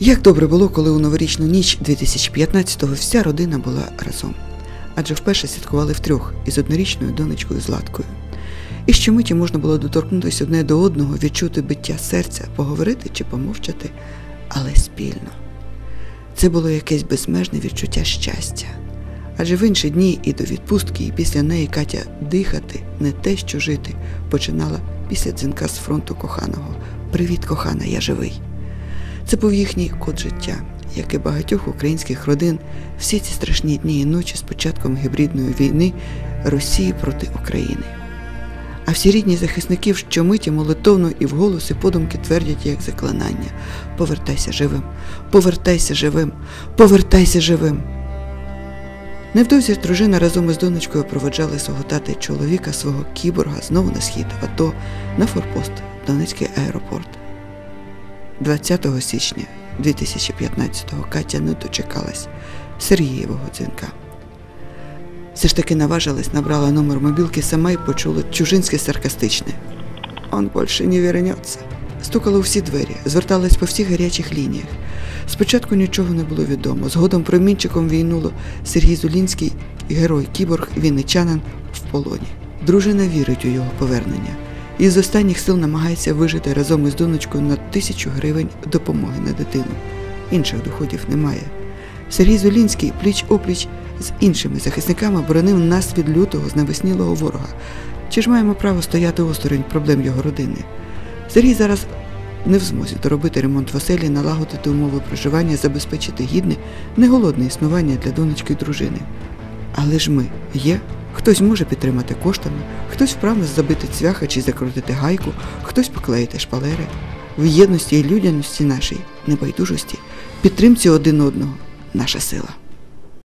Як добре було, коли у новорічну ніч 2015-го вся родина була разом. Адже вперше святкували втрьох із однорічною донечкою Златкою. І щомиті можна було доторкнутися одне до одного, відчути биття серця, поговорити чи помовчати, але спільно. Це було якесь безмежне відчуття щастя. Адже в інші дні і до відпустки, і після неї Катя дихати, не те, що жити, починала після дзвінка з фронту коханого. Привіт, кохана, я живий. Це був їхній код життя, як і багатьох українських родин всі ці страшні дні і ночі з початком гібридної війни Росії проти України. А всі рідні захисників щомиті молитовно і вголос і подумки твердять як заклинання: повертайся живим, повертайся живим, повертайся живим. Невдовзі дружина разом із донечкою проведжали свого тата й чоловіка, свого кіборга знову на схід, АТО, на форпост, Донецький аеропорт. 20 січня 2015-го Катя не дочекалась Сергієвого дзвінка. Все ж таки наважилась, набрала номер мобілки сама і почула чужинське саркастичне. Он більше не вернеться. Стукала у всі двері, зверталась по всіх гарячих лініях. Спочатку нічого не було відомо. Згодом промінчиком війнуло Сергій Зулінський, герой кіборг, вінничанин в полоні. Дружина вірить у його повернення і з останніх сил намагається вижити разом із донечкою на тисячу гривень допомоги на дитину. Інших доходів немає. Сергій Зулінський пліч опліч з іншими захисниками боронив нас від лютого знавеснілого ворога. Чи ж маємо право стояти осторонь проблем його родини? Сергій зараз не в змозі доробити ремонт в оселі, налагодити умови проживання, забезпечити гідне, неголодне існування для донечки і дружини. Але ж ми є. Хтось може підтримати коштами, хтось вправно забити цвяха чи закрутити гайку, хтось поклеїти шпалери. В єдності і людяності нашій, небайдужості, підтримці один одного наша сила.